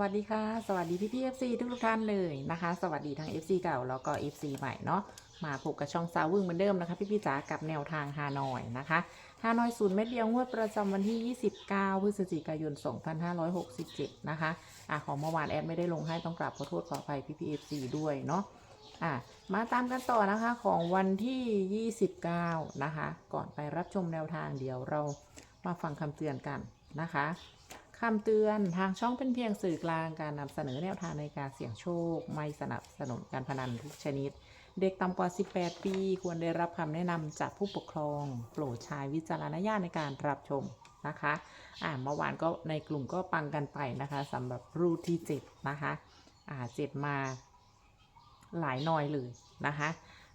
วัสดีค่ะ สวัสดีพี่พี่ FC ทุกทุกท่านเลยนะคะ สวัสดีทั้ง FC เก่าแล้วก็ FC ใหม่เนาะมาพบกับช่องซาวึ่งเหมือนเดิมนะคะพี่พี่จ๋ากับแนวทางฮานอยนะคะฮานอยศูนย์เม็ดเดียวงวดประจำวันที่ 29 พฤศจิกายน 2567 นะคะอะของเมื่อวานแอดไม่ได้ลงให้ต้องกราบขอโทษขออภัยพี่พี่ FC ด้วยเนาะอะมาตามกันต่อนะคะของวันที่ 29 นะคะ ก่อนไปรับชมแนวทางเดี๋ยวเรามาฟังคำเตือนกันนะคะ คำเตือนทางช่องเป็นเพียงสื่อกลางการนำเสนอแนวทางในการเสี่ยงโชค ไม่สนับสนุนการพนันทุกชนิด เด็กต่ำกว่า 18 ปี ควรได้รับคำแนะนำจากผู้ปกครอง โปรดใช้วิจารณญาณในการรับชมนะคะอ่าเมื่อวานก็ในกลุ่มก็ปังกันไปนะคะสำหรับรูที่ 7 นะคะอ่าเจ็ดมาหลายหน่อยเลยนะคะ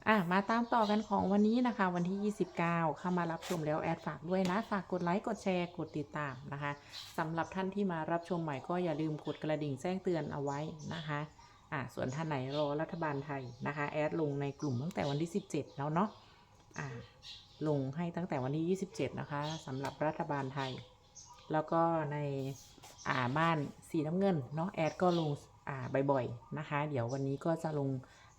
อะมาตามต่อกันของวันนี้นะคะ วันที่ 29 เข้ามารับชมแล้วแอดฝากด้วยนะ ฝากกดไลค์กดแชร์กดติดตามนะคะสำหรับท่านที่มารับชมใหม่ก็อย่าลืมกดกระดิ่งแจ้งเตือนเอาไว้นะคะอ่าส่วนท่านไหนรอรัฐบาลไทยนะคะ แอดลงในกลุ่มตั้งแต่วันที่ 17 แล้วเนาะอ่าลงให้ตั้งแต่วันที่ 27 นะคะสำหรับรัฐบาลไทย แล้วก็ในอ่าบ้านสีน้ำเงินเนาะแอดก็ลงอ่าบ่อยๆนะคะ เดี๋ยววันนี้ก็จะลง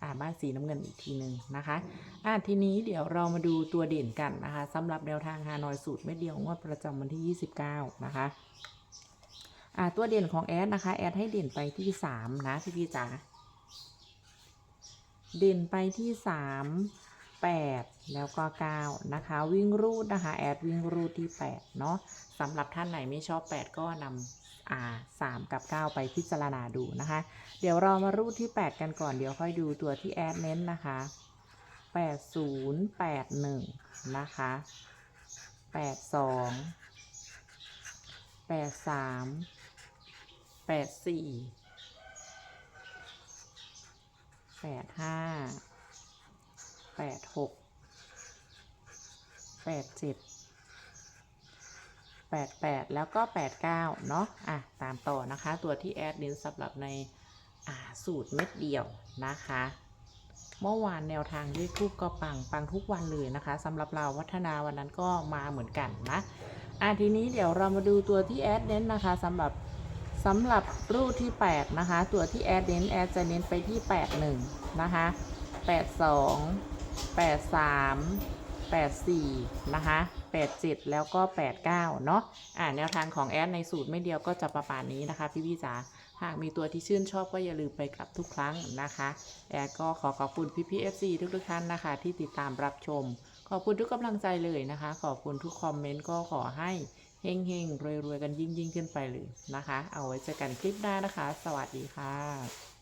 อ่าบ้านสีน้ำเงินอีกทีหนึ่งนะคะอ่าทีนี้เดี๋ยวเรามาดูตัวเด่นกันนะคะสำหรับแนวทางฮานอยสูตรไม่เดียวงวดประจำวันที่ 29 นะคะอ่าตัวเด่นของแอดนะคะ แอดให้เด่นไปที่ 3 นะพี่พี่จ๋าเด่นไปที่ 3ามแปดแล้วก็เก้านะคะ วิ่งรูดนะคะ แอดวิ่งรูดที่แปดเนาะสำหรับท่านไหนไม่ชอบแปดก็นำอ่าสามกับเก้าไปพิจารณาดูนะคะ เดี๋ยวเรามารูดที่แปดกันก่อน เดี๋ยวค่อยดูตัวที่แอดเน้นนะคะแปดศูนย์แปดหนึ่งนะคะแปดสอง แปดหกแปดเจ็ดแปดแปดแล้วก็แปดเก้าเนาะอะตามต่อนะคะ ตัวที่แอดเน้นสำหรับในอ่าสูตรเม็ดเดียวนะคะ เมื่อวานแนวทางเลขทูกก็ปังปังทุกวันเลยนะคะสำหรับเราวัฒนาวันนั้นก็มาเหมือนกันนะอะทีนี้เดี๋ยวเรามาดูตัวที่แอดเน้นนะคะสำหรับสำหรับรูปที่ 8 นะคะ ตัวที่แอดเน้นแอดจะเน้นไปที่ 81 นะคะ 82 83 84 นะคะ 87 แล้วก็ 89 เนาะอ่าแนวทางของแอดในสูตรไม่เดียวก็จะประมาณนี้นะคะ พี่พี่จ๋าหากมีตัวที่ชื่นชอบก็อย่าลืมไปกลับทุกครั้งนะคะ แอดก็ขอขอบคุณพี่พี่ๆ FC ทุกทุกๆท่านนะคะ ที่ติดตามรับชม ขอบคุณทุกกำลังใจเลยนะคะ ขอบคุณทุกคอมเมนต์ก็ขอให้เฮงเฮงๆรวยๆกันยิ่งยิ่งๆ ขึ้นไปเลยนะคะ เอาไว้เจอกันคลิปหน้านะคะ สวัสดีค่ะ